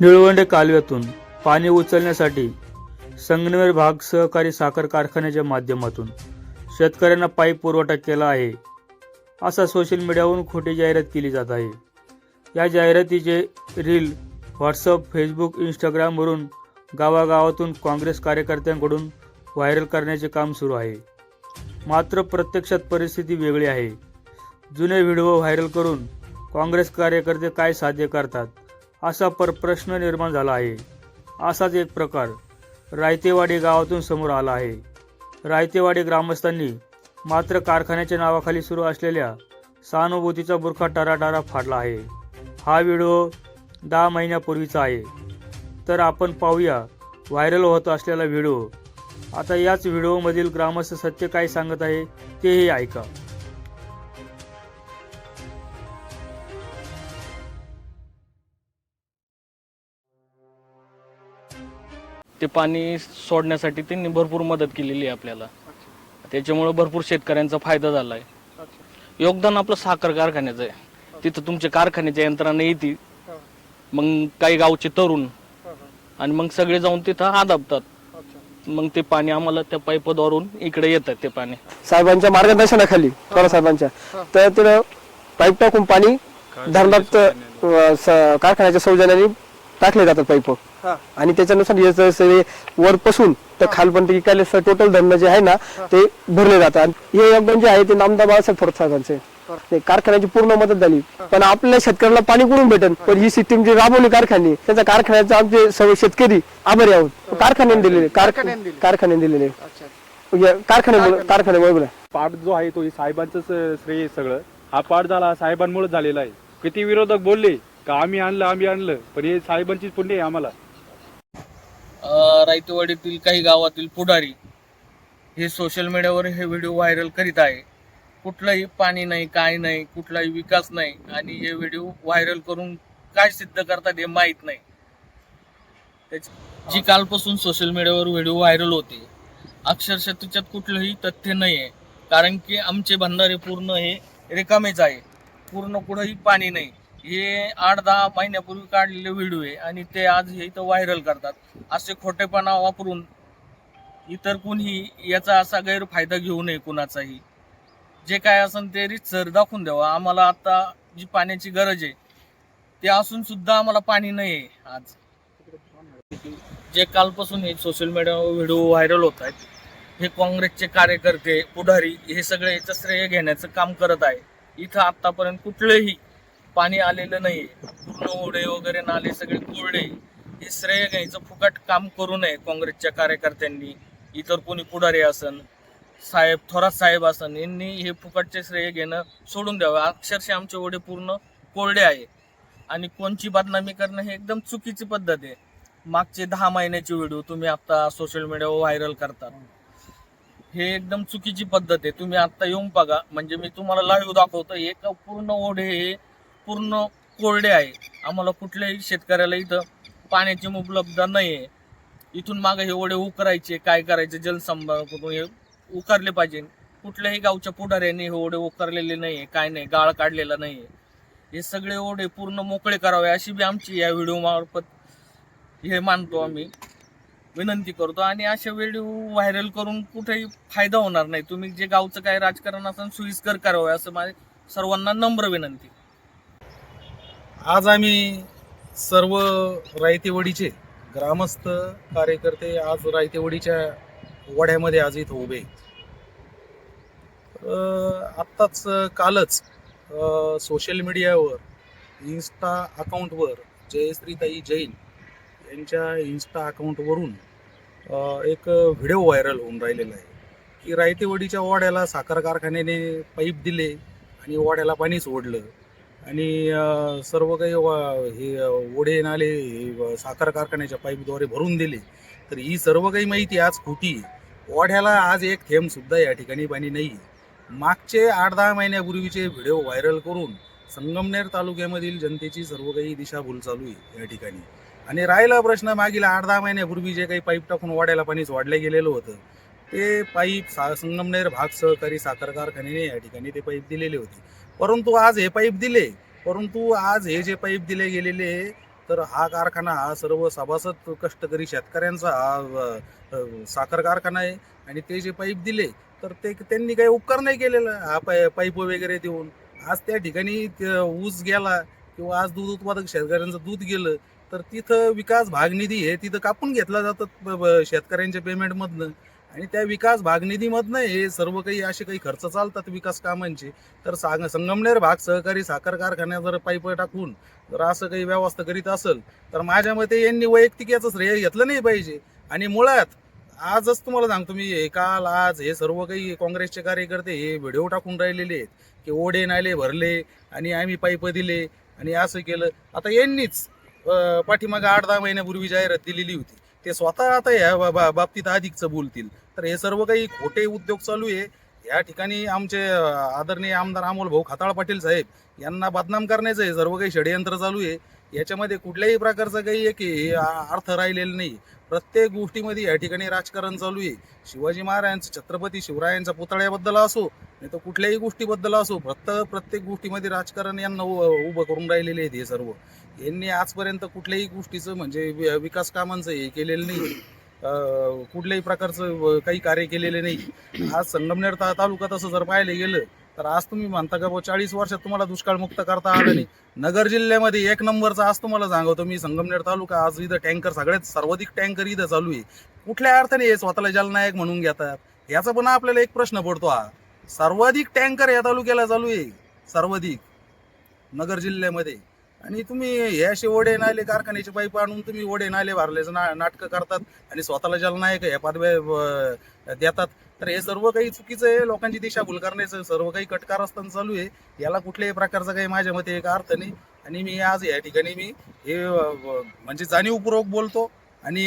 निळवंडे कालव्यातून पाणी उचलण्यासाठी संगमेर भाग सहकारी साखर कारखान्याच्या माध्यमातून शेतकऱ्यांना पाईप पुरवठा केला आहे असा सोशल मीडियावरून खोटी जाहिरात केली जात आहे. या जाहिरातीचे रील व्हॉट्सअप फेसबुक इंस्टाग्रामवरून गावागावातून काँग्रेस कार्यकर्त्यांकडून व्हायरल करण्याचे काम सुरू आहे. मात्र प्रत्यक्षात परिस्थिती वेगळी आहे. जुने व्हिडिओ व्हायरल करून काँग्रेस कार्यकर्ते काय साध्य करतात? असा पर प्रश्न निर्माण झाला आहे. असाच एक प्रकार रायतेवाडी गावातून समोर आला आहे. रायतेवाडी ग्रामस्थांनी मात्र कारखान्याच्या नावाखाली सुरू असलेल्या सहानुभूतीचा बुरखा टराटारा फाडला आहे. हा व्हिडिओ दहा महिन्यापूर्वीचा आहे. तर आपण पाहूया व्हायरल होत असलेला व्हिडिओ. आता याच व्हिडिओमधील ग्रामस्थ सत्य काय सांगत आहे तेही ऐका. ते पाणी सोडण्यासाठी त्यांनी भरपूर मदत केलेली आहे आपल्याला. त्याच्यामुळे भरपूर शेतकऱ्यांचा फायदा झाला आहे योगदान आपलं साखर कारखान्याचं आहे. तिथं तुमच्या कारखान्याच्या यंत्रणा येते मग काही गावचे तरुण आणि मग सगळे जाऊन तिथं आदाबतात. मग ते पाणी आम्हाला त्या पाईपद्वारून इकडे येतात ते पाणी. साहेबांच्या मार्गदर्शनाखाली पवार साहेबांच्या. तर तिथं पाईप टाकून पाणी धरणात कारखान्याच्या सौजन्याने टाकले जातात पाईप. आणि त्याच्यानुसार हे वरपासून तर खालपर्यंत इकडले टोटल धरणं जे आहे ना ते भरले जातात. हे योगदान जे आहे ते नामदार बाळासाहेब थोरात साहेबांचे. ते कारखान्याची पूर्ण मदत झाली. पण आपल्या शेतकऱ्याला पाणी कुठून भेटेल पण ही सिस्टीम जी राबवली कारखाने त्याचा कारखान्याचा आमचे सर्व शेतकरी आभारी आहोत. कारखान्याने दिलेले कारखान्याने कारखान्याने दिलेले. या कारखान्यामुळे कारखान्यामुळे. पाठ जो आहे तो हे साहेबांचंच श्रेय सगळं. हा पाठ झाला साहेबांमुळे झालेला आहे. किती विरोधक बोलले का आम्ही आणलं आम्ही आणलं. पण हे साहेबांचीच पुण्य आहे आम्हाला. रायतेवाडीतील काही गावातील पुढारी हे सोशल मीडियावर हे व्हिडिओ व्हायरल करीत आहे. कुठलंही पाणी नाही काय नाही कुठलाही विकास नाही आणि हे व्हिडिओ व्हायरल करून काय सिद्ध करतात हे माहीत नाही. त्याच- जी कालपासून सोशल मीडियावर व्हिडिओ व्हायरल होते अक्षरशः त्याच्यात कुठलंही तथ्य नाही आहे कारण की आमचे भंडारे पूर्ण हे रिकामेच आहे. पूर्ण कुठंही पाणी नाही. हे आठ दहा महिन्यापूर्वी काढलेले व्हिडिओ आहे आणि ते आज हे इथं व्हायरल करतात. असे खोटेपणा वापरून इतर कुणीही याचा असा गैरफायदा घेऊ नये कुणाचाही. जे काय असेल ते रितसर दाखवून द्यावं. आम्हाला आता जी पाण्याची गरज आहे ते असून सुद्धा आम्हाला पाणी नाही आहे आज. जे कालपासून हे सोशल मीडियावर व्हिडिओ व्हायरल होत आहेत हे काँग्रेसचे कार्यकर्ते पुढारी हे सगळे याचं श्रेय घेण्याचं काम करत आहे. इथं आत्तापर्यंत कुठलंही पाणी आलेलं नाही पूर्ण ओढे वगैरे नाले सगळे कोरडे. हे श्रेय घ्यायचं फुकट काम करू नये काँग्रेसच्या कार्यकर्त्यांनी. इतर कोणी पुढारी असन साहेब थोरात साहेब असन यांनी हे फुकटचे श्रेय घेणं सोडून द्यावं. अक्षरशः आमचे ओढे पूर्ण कोरडे आहे. आणि कोणची बदनामी करणं हे एकदम चुकीची पद्धत आहे. मागचे दहा महिन्याचे व्हिडिओ तुम्ही आता सोशल मीडियावर व्हायरल करतात. हे एकदम चुकीची पद्धत आहे. तुम्ही आता येऊन बघा. म्हणजे मी तुम्हाला लाईव्ह दाखवतो एक पूर्ण ओढे हे पूर्ण कोरडे आहे. आम्हाला कुठल्याही शेतकऱ्याला इथं पाण्याची उपलब्धता नाही आहे इथून मागे हे ओढे उकरायचे काय करायचे जलसंभाळ करून हे उकारले पाहिजे. कुठल्याही गावच्या पुढाऱ्यांनी हे ओढे उकारलेले नाही आहे काय नाही गाळ काढलेला नाही आहे हे सगळे ओढे पूर्ण मोकळे करावे अशी बी आमची या व्हिडिओ मार्फत हे मानतो आम्ही. विनंती करतो आणि अशा व्हिडिओ व्हायरल करून कुठेही फायदा होणार नाही. तुम्ही जे गावचं काय राजकारण असेल सोयीस्कर करावं असं माझे सर्वांना नम्र विनंती. आज आम्ही सर्व रायतेवडीचे ग्रामस्थ कार्यकर्ते आज रायतेवडीच्या वड्यामध्ये आज इथं उभे आत्ताच कालच सोशल मीडियावर इन्स्टा अकाउंटवर जयश्रीताई जैन यांच्या इन्स्टा अकाउंटवरून एक व्हिडिओ व्हायरल होऊन राहिलेला आहे की रायतेवडीच्या वाड्याला साखर कारखान्याने पाईप दिले आणि वाड्याला पाणी सोडलं. आणि सर्व काही वा- हे ओढे नाले हे साखर कारखान्याच्या पाईपद्वारे भरून दिले. तर ही सर्व काही माहिती आज खोटी ओढ्याला आज एक थेंबसुद्धा या ठिकाणी पाणी नाही मागचे आठ दहा महिन्यापूर्वीचे व्हिडिओ व्हायरल करून संगमनेर तालुक्यामधील जनतेची सर्व काही दिशाभूल चालू आहे या ठिकाणी. आणि राहिला प्रश्न मागील आठ दहा महिन्यापूर्वी जे काही पाईप टाकून वाड्याला पाणी वाढलं गेलेलं होतं ते पाईप सा संगमनेर भाग सहकारी साखर कारखान्याने या ठिकाणी ते पाईप दिलेले होते. परंतु आज हे पाईप दिले. परंतु आज हे जे पाईप दिले गेलेले तर हा कारखाना हा सर्व सभासद कष्टकरी शेतकऱ्यांचा हा साखर कारखाना आहे आणि ते जे पाईप दिले तर ते त्यांनी काही उपकार नाही केलेला हा पाय पाईप वगैरे देऊन. आज त्या ठिकाणी ऊस गेला किंवा आज दूध उत्पादक शेतकऱ्यांचं दूध गेलं तर तिथं विकास भाग निधी हे तिथं कापून घेतला जातात शेतकऱ्यांच्या पेमेंटमधनं आणि त्या विकास भाग निधीमधनं हे सर्व काही असे काही खर्च चालतात विकास कामांचे तर सांग संगमनेर भाग सहकारी साखर कारखान्यात जर पाईप टाकून जर असं काही व्यवस्था करीत असेल तर माझ्या मते यांनी वैयक्तिक याचं श्रेय घेतलं नाही पाहिजे. आणि मुळात आजच तुम्हाला सांगतो मी हे काल आज हे सर्व काही काँग्रेसचे कार्यकर्ते हे व्हिडिओ टाकून राहिलेले आहेत की ओढे नाले भरले आणि आम्ही पाईप दिले आणि असं केलं. आता यांनीच पाठीमागे आठ दहा महिन्यापूर्वी जाहिरात दिलेली होती. ते स्वतः आता या बा- बा- बाबतीत अधिकचं बोलतील. तर हे सर्व काही खोटे उद्योग चालू आहे. या ठिकाणी आमचे आदरणीय आमदार अमोल भाऊ खताळ पाटील साहेब यांना बदनाम करण्याचं आहे सर्व काही षडयंत्र चालू आहे. याच्यामध्ये कुठल्याही प्रकारचं काही एक अर्थ राहिलेला नाही. प्रत्येक गोष्टीमध्ये या ठिकाणी राजकारण चालू आहे. शिवाजी महाराजांचं छत्रपती शिवरायांचा पुतळ्याबद्दल असो नाही तर कुठल्याही गोष्टीबद्दल असो फक्त प्रत्येक गोष्टीमध्ये राजकारण यांना उ- उभं करून राहिलेले आहेत हे सर्व. यांनी आजपर्यंत कुठल्याही गोष्टीचं म्हणजे वि- विकास कामांचं हे केलेलं नाही. कुठल्याही प्रकारचं काही कार्य केलेले नाही. आज संगमनेर ता तालुका तसं जर पाहायला गेलं तर आज तुम्ही म्हणता का बुवा चाळीस वर्षात तुम्हाला दुष्काळ मुक्त करता आलं नाही. नगर जिल्ह्यामध्ये एक नंबरचा आज तुम्हाला सांगतो मी संगमनेर तालुका आज इथं टँकर सगळ्यात सर्वाधिक टँकर इथं चालू आहे. कुठल्या अर्थाने हे स्वतःला जलनायक म्हणून घेतात? याचा पण आपल्याला एक प्रश्न पडतो हा. सर्वाधिक टँकर या तालुक्याला चालू आहे. सर्वाधिक. नगर जिल्ह्यामध्ये. आणि तुम्ही हे असे ओढे नाले कारखान्याचे पाईप आणून तुम्ही ओढे नाले भरल्याचं ना नाटकं करतात आणि स्वतःला जलनायक ह्या पदव्या देतात. तर हे सर्व काही चुकीचं आहे. लोकांची दिशाभूल करण्याचं सर्व काही कटकार असताना चालू आहे. याला कुठल्याही प्रकारचा काही माझ्या मते एक अर्थ नाही. आणि मी आज या ठिकाणी मी हे म्हणजे जाणीवपूर्वक बोलतो आणि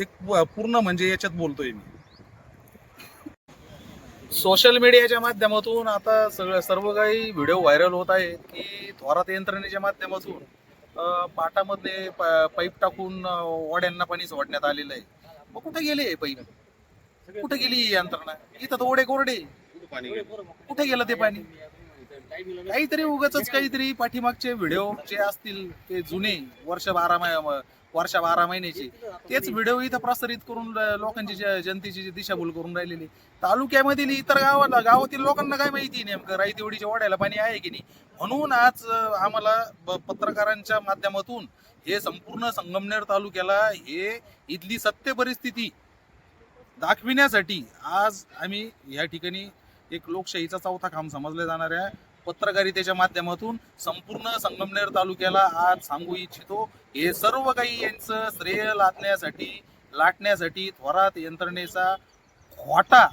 एक पूर्ण म्हणजे याच्यात बोलतोय मी. सोशल मीडियाच्या माध्यमातून आता सगळं सर्व काही व्हिडिओ व्हायरल होत आहे की थोरात यंत्रणेच्या माध्यमातून पाटामध्ये पाईप टाकून ओढ्यांना पाणी सोडण्यात आलेलं आहे. मग कुठे गेले पाईप? कुठे गेली ही यंत्रणा? इथं तर ओढे कोरडे. कुठे गेलं ते पाणी? काहीतरी उगाच काहीतरी पाठीमागचे व्हिडिओ जे असतील ते जुने वर्ष बारा वर्ष बारा महिन्याचे. तेच व्हिडिओ इथं प्रसारित करून लोकांची जनतेची दिशाभूल करून राहिलेली तालुक्यामधील इतर गावाला गावातील लोकांना काय माहिती नेमकं? राईतेवडीच्या ओढ्याला पाणी आहे की नाही? म्हणून आज आम्हाला पत्रकारांच्या माध्यमातून हे संपूर्ण संगमनेर तालुक्याला हे इथली सत्य परिस्थिती दाखविण्यासाठी आज आम्ही या ठिकाणी एक लोकशाहीचा चौथा खांब समजल्या जाणाऱ्या पत्रकारितेच्या माध्यमातून संपूर्ण संगमनेर तालुक्याला आज सांगू इच्छितो. हे सर्व काही यांचं श्रेय लादण्यासाठी लाटण्यासाठी थोरात यंत्रणेचा खोटा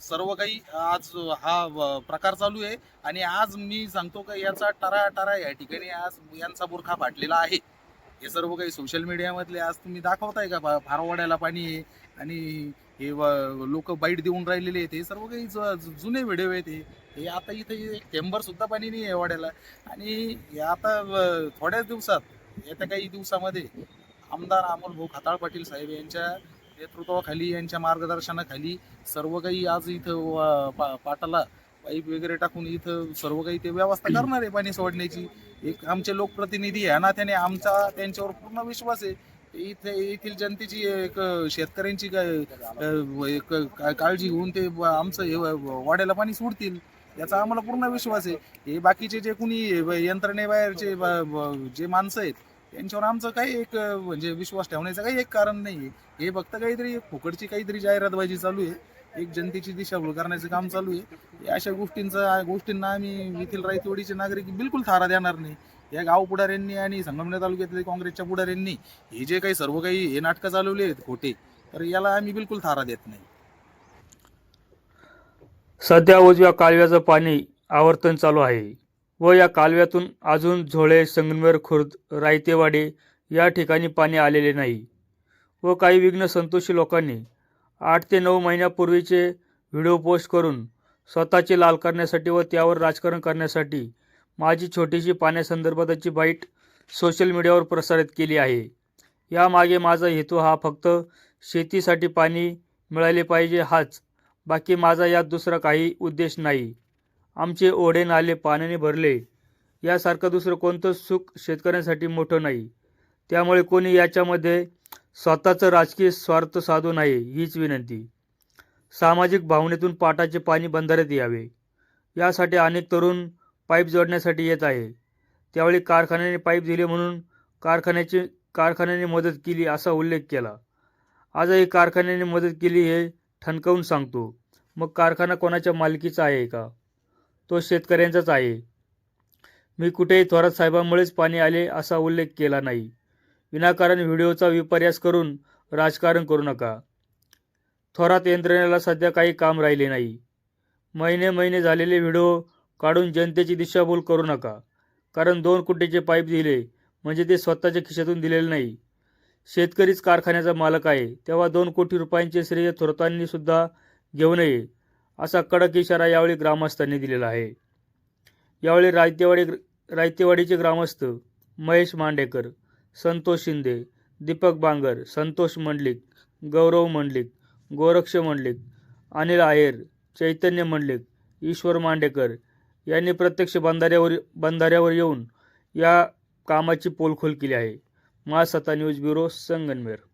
सर्व काही आज हा प्रकार चालू आहे. आणि आज मी सांगतो का याचा टरा टरा या ठिकाणी आज यांचा बुरखा फाटलेला आहे. हे सर्व काही सोशल मीडियामधले आज तुम्ही दाखवताय का? फारवाड्याला पाणी आहे आणि हे लोक बाईट देऊन राहिलेले आहेत. हे सर्व काही ज- जुने व्हिडिओ आहेत हे. हे आता इथे एक थेंबर सुद्धा पाणी नाही आहे वाड्याला आणि हे आता थोड्याच दिवसात येत्या काही दिवसामध्ये आमदार अमोल भाऊ खताळ पाटील साहेब यांच्या नेतृत्वाखाली यांच्या मार्गदर्शनाखाली सर्व काही आज इथं पा- पाटाला पाईप वगैरे टाकून इथं सर्व काही ते व्यवस्था करणार आहे पाणी सोडण्याची. एक आमचे लोकप्रतिनिधी ह्या नात्याने आमचा त्यांच्यावर पूर्ण विश्वास आहे. इथे येथील जनतेची एक शेतकऱ्यांची काय एक काळजी घेऊन ते आमचं हे वाड्याला पाणी सोडतील. याचा आम्हाला पूर्ण विश्वास आहे. हे बाकीचे जे कुणी यंत्रणेबाहेरचे जे माणसं आहेत त्यांच्यावर आमचं काही एक म्हणजे विश्वास ठेवण्याचं काही एक कारण नाही आहे हे फक्त काहीतरी एक फुकटची काहीतरी जाहिरातबाजी चालू आहे. एक जनतेची दिशाभूल करण्याचं काम चालू आहे. या अशा गोष्टींचा गोष्टींना आम्ही येथील रायतवाडीचे नागरिक बिलकुल थारा देणार नाही. या गाव पुढाऱ्यांनी आणि संगमनेर तालुक्यातले काँग्रेसच्या पुढाऱ्यांनी हे जे काही सर्व काही हे नाटकं चालवली आहेत खोटे तर याला आम्ही बिलकुल थारा देत नाही. सध्या उजव्या कालव्याचं पाणी आवर्तन चालू आहे व या कालव्यातून अजून झोळे संगमेर खुर्द रायतेवाडी या ठिकाणी पाणी आलेले नाही व काही विघ्न संतोषी लोकांनी आठ ते नऊ महिन्यापूर्वीचे व्हिडिओ पोस्ट करून स्वतःचे लाल करण्यासाठी व त्यावर राजकारण करण्यासाठी माझी छोटीशी पाण्यासंदर्भातची बाईट सोशल मीडियावर प्रसारित केली आहे. यामागे माझा हेतू हा फक्त शेतीसाठी पाणी मिळाले पाहिजे हाच बाकी माझा यात दुसरा काही उद्देश नाही. आमचे ओढे नाले पाण्याने भरले. यासारखं दुसरं कोणतं सुख शेतकऱ्यांसाठी मोठं नाही. त्यामुळे कोणी याच्यामध्ये स्वतःचं राजकीय स्वार्थ साधू नये हीच विनंती. सामाजिक भावनेतून पाटाचे पाणी बंधाऱ्यात यावे. यासाठी अनेक तरुण पाईप जोडण्यासाठी येत आहे. त्यावेळी कारखान्याने पाईप दिले म्हणून कारखान्याची कारखान्याने मदत केली असा उल्लेख केला. आजही कारखान्याने मदत केली हे ठणकावून सांगतो मग कारखाना कोणाच्या मालकीचा आहे का? तो शेतकऱ्यांचाच आहे. मी कुठेही थोरात साहेबांमुळेच पाणी आले असा उल्लेख केला नाही. विनाकारण व्हिडिओचा विपर्यास करून राजकारण करू नका. थोरात यंत्रणेला सध्या काही काम राहिले नाही. महिने महिने झालेले व्हिडिओ काढून जनतेची दिशाभूल करू नका. कारण दोन कोटीचे पाईप दिले म्हणजे ते स्वतःच्या खिशातून दिलेले नाही. शेतकरीच कारखान्याचा मालक आहे. तेव्हा दोन कोटी रुपयांचे श्रेय थोरतांनी सुद्धा घेऊ नये असा कडक इशारा यावेळी ग्रामस्थांनी दिलेला आहे. यावेळी रायतेवाडी रायतेवाडीचे ग्रामस्थ महेश मांडेकर संतोष शिंदे दीपक बांगर संतोष मंडलिक गौरव मंडलिक गोरक्ष मंडलिक अनिल आहेर चैतन्य मंडलिक ईश्वर मांडेकर यांनी प्रत्यक्ष बंधाऱ्यावर बंधाऱ्यावर येऊन या कामाची पोलखोल केली आहे. मासाता न्यूज ब्युरो संगनमेर.